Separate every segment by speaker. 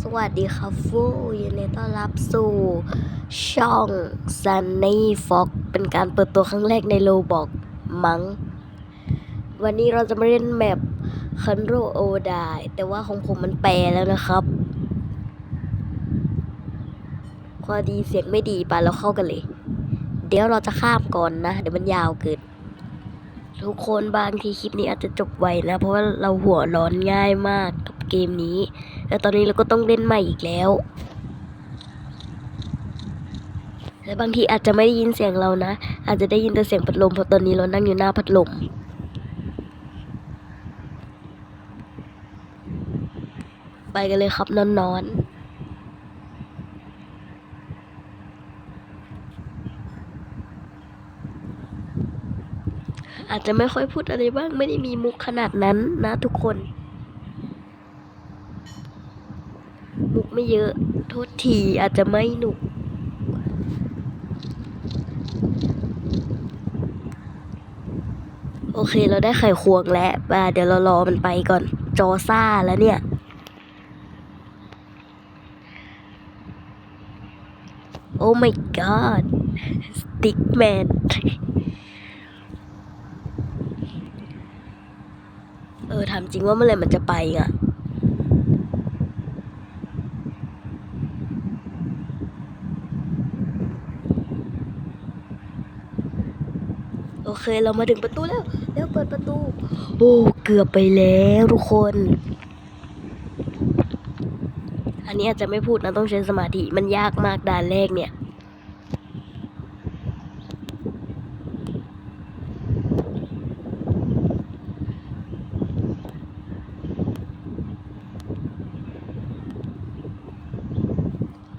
Speaker 1: สวัสดีครับฟูยินดีต้อนรับสู่ ช่อง Sunny Fox เป็นการเปิดตัวครั้งแรกในโลบอกมัง้ง วันนี้เราจะมาเล่นแมปคันโรโอไดแต่ว่าของผมมันแปลแล้วนะครับพอดีเสียงไม่ดีไปเราเข้ากันเลย เดี๋ยวเราจะข้ามก่อนนะ เดี๋ยวมันยาวเกินทุกคนบางทีคลิปนี้อาจจะจบไวนะ เพราะว่าเราหัวร้อนง่ายมากกับเกมนี้ แล้วตอนนี้เราก็ต้องเล่นใหม่อีกแล้วและบางทีอาจจะไม่ได้ยินเสียงเรานะ อาจจะได้ยินแต่เสียงพัดลมเพราะตอนนี้เรานั่งอยู่หน้าพัดลมไปกันเลยครับนอนๆอาจจะไม่ค่อยพูดอะไรบ้างไม่ได้มีมุกขนาดนั้นนะทุกคน มุก ไม่เยอะ โทษทีอาจจะไม่หนุก โอเคเราได้ไข่ควงแล้วอ่าเดี๋ยวเรารอมันไปก่อน จอซ่าแล้วเนี่ย โอ้ my god สติ๊กแมนเออถามจริงว่าเมื่อไหร่มันจะไปอะ เคเรามาถึงประตูแล้วแล้วเปิดประตู โอ้เกือบไปแล้วทุกคน อันนี้อาจจะไม่พูดนะต้องใช้สมาธิมันยากมากด่านแรกเนี่ย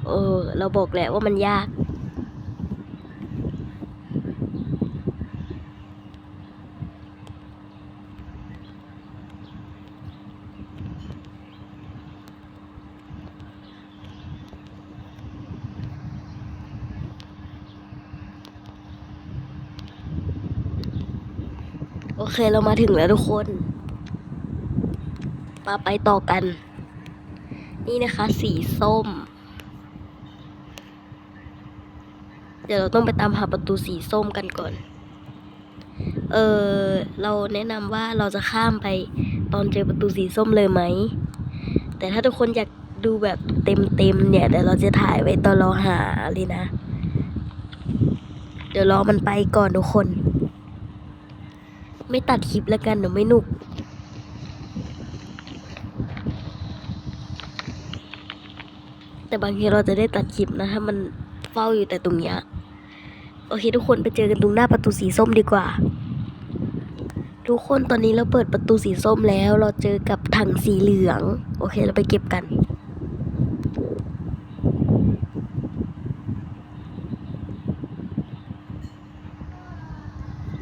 Speaker 1: เออ เราบอกแหละว่ามันยาก อเคเรามาถึงแล้วทุกคนมาไปต่อกัน นี่นะคะ สีส้ม เดี๋ยวเราต้องไปตามหาประตูสีส้มกันก่อน เออเราแนะนำว่าเราจะข้ามไปตอนเจอประตูสีส้มเลยไหม แต่ถ้าทุกคนอยากดูแบบเต็มๆเนี่ยเดี๋ยวเราจะถ่ายไว้ตอนเราหาเลยนะ เดี๋ยวรอมันไปก่อนทุกคน ไม่ตัดคลิปแล้วกันเดี๋ยวไม่หนุก แต่บางทีเราจะได้ตัดคลิปนะถ้ามันเฝ้าอยู่แต่ตรงเนี้ยโอเคทุกคนไปเจอกันตรงหน้าประตูสีส้มดีกว่า ทุกคนตอนนี้เราเปิดประตูสีส้มแล้ว เราเจอกับถังสีเหลือง โอเคเราไปเก็บกัน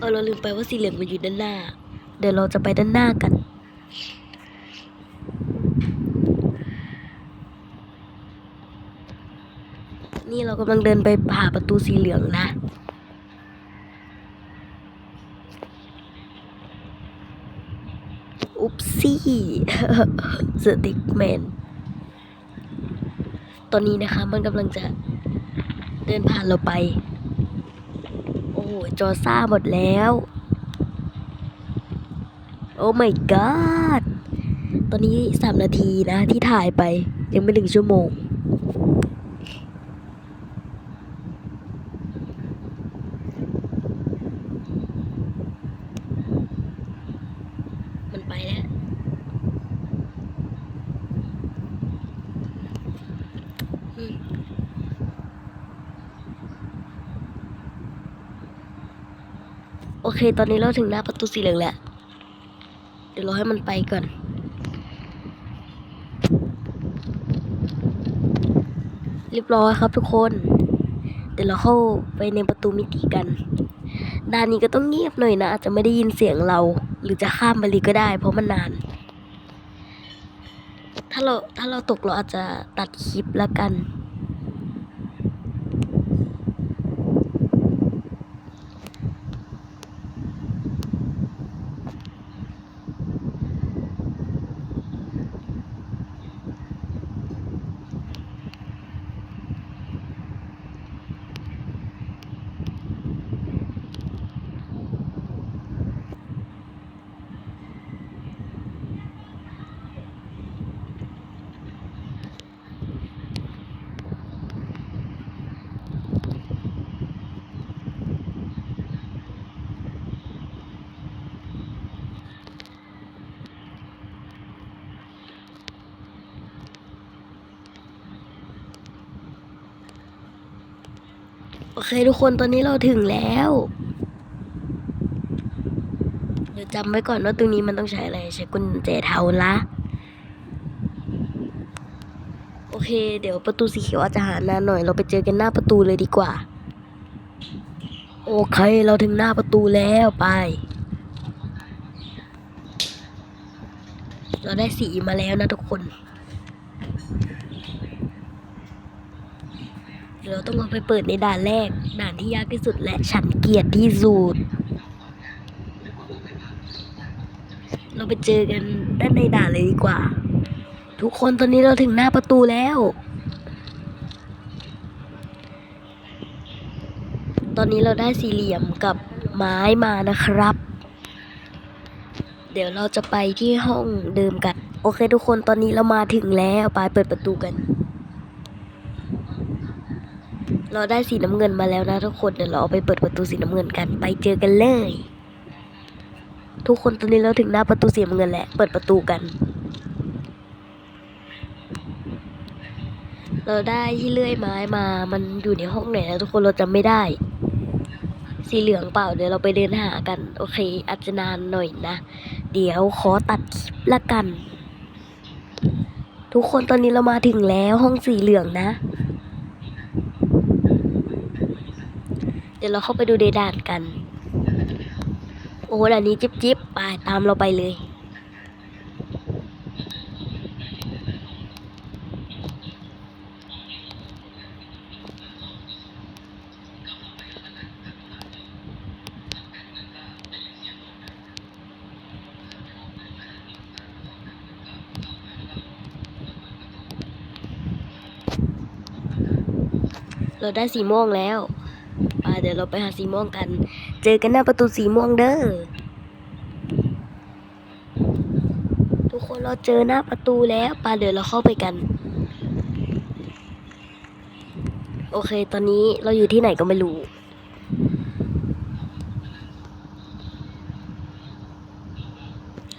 Speaker 1: เออเราลืมไปว่าสีเหลืองมันอยู่ด้านหน้า เดี๋ยวเราจะไปด้านหน้ากัน นี่เรากำลังเดินไปหาประตูสีเหลืองนะอุ๊บซี่สติ๊กแมน ตอนนี้นะคะมันกำลังจะเดินผ่านเราไป จอซ่าหมดแล้ว โอ้ my god ตอนนี้สามนาทีนะที่ถ่ายไปยังไม่ถึงชั่วโมง มันไปแล้ว อืมโอ เคตอนนี้เราถึงหน้าประตูสีเหลืองแล้ว เดี๋ยวเราให้มันไปก่อน เรียบร้อยครับทุกคน เดี๋ยวเราเข้าไปในประตูมิติกัน ด้านนี้ก็ต้องเงียบหน่อยนะ อาจจะไม่ได้ยินเสียงเรา หรือจะข้ามไปเลยก็ได้ เพราะมันนาน ถ้าเราถ้าเราตกเราอาจจะตัดคลิปแล้วกัน โอเคทุกคนตอนนี้เราถึงแล้วเดี๋ยวจำไว้ก่อนว่าตรงนี้มันต้องใช้อะไร ใช้กุญแจเทาละโอเค เดี๋ยวประตูสีเขียวอาจจะหานานหน่อย เราไปเจอกันหน้าประตูเลยดีกว่า โอเค เราถึงหน้าประตูแล้วไป เราได้สีมาแล้วนะทุกคน เราต้องเอาไปเปิดในด่านแรก ด่านที่ยากที่สุดและฉันเกลียดที่สุด เราไปเจอกันด้านในด่านเลยดีกว่า ทุกคนตอนนี้เราถึงหน้าประตูแล้ว ตอนนี้เราได้สี่เหลี่ยมกับไม้มานะครับ เดี๋ยวเราจะไปที่ห้องเดิมกัน โอเคทุกคนตอนนี้เรามาถึงแล้วไปเปิดประตูกัน เราได้สีน้ำเงินมาแล้วนะทุกคนเดี๋ยวเราเอาไปเปิดประตูสีน้ำเงินกัน ไปเจอกันเลย ทุกคนตอนนี้เราถึงหน้าประตูสีน้ำเงินแล้วเปิดประตูกัน เราได้ที่เลื่อยไม้มา มันอยู่ในห้องไหนนะทุกคนเราจำไม่ได้ สีเหลืองเปล่าเดี๋ยวเราไปเดินหากัน โอเค อาจจะนานหน่อยนะ เดี๋ยวขอตัดคลิปละกัน ทุกคนตอนนี้เรามาถึงแล้วห้องสีเหลืองนะ เดี๋ยวเราเข้าไปดูในด่านกัน โอ้ด่านนี้จิ๊บจิ๊บไปตามเราไปเลยเราได้สีม่วงแล้ว ไปเดี๋ยวเราไปหาสีม่วงกัน เจอกันหน้าประตูสีม่วงเด้อ ทุกคนเราเจอหน้าประตูแล้วไปเดี๋ยวเราเข้าไปกัน โอเค ตอนนี้เราอยู่ที่ไหนก็ไม่รู้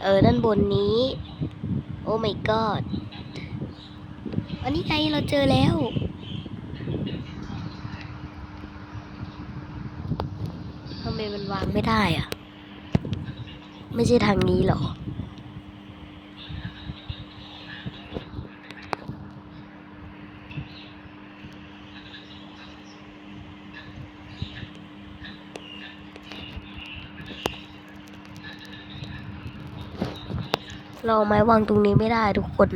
Speaker 1: เออ ด้านบนนี้ โอ้ my god อันนี้ไงเราเจอแล้ว ทำไมันวางไม่ได้อะไม่ใช่ทางนี้หรอ เราเอาไม้วางตรงนี้ไม่ได้ทุกคน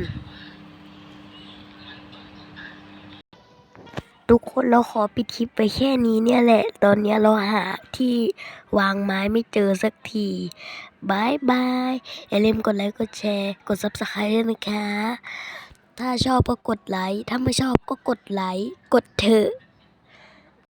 Speaker 1: ทุกคนเราขอปิดคลิปไปแค่นี้เนี่ยแหละ ตอนนี้เราหาที่วางไม้ไม่เจอสักทีบายบายอย่าลืมกดไลค์กดแชร์ กด subscribe ด้วยนะคะ ถ้าชอบก็กดไลค์ ถ้าไม่ชอบก็กดไลค์ กดเถอะ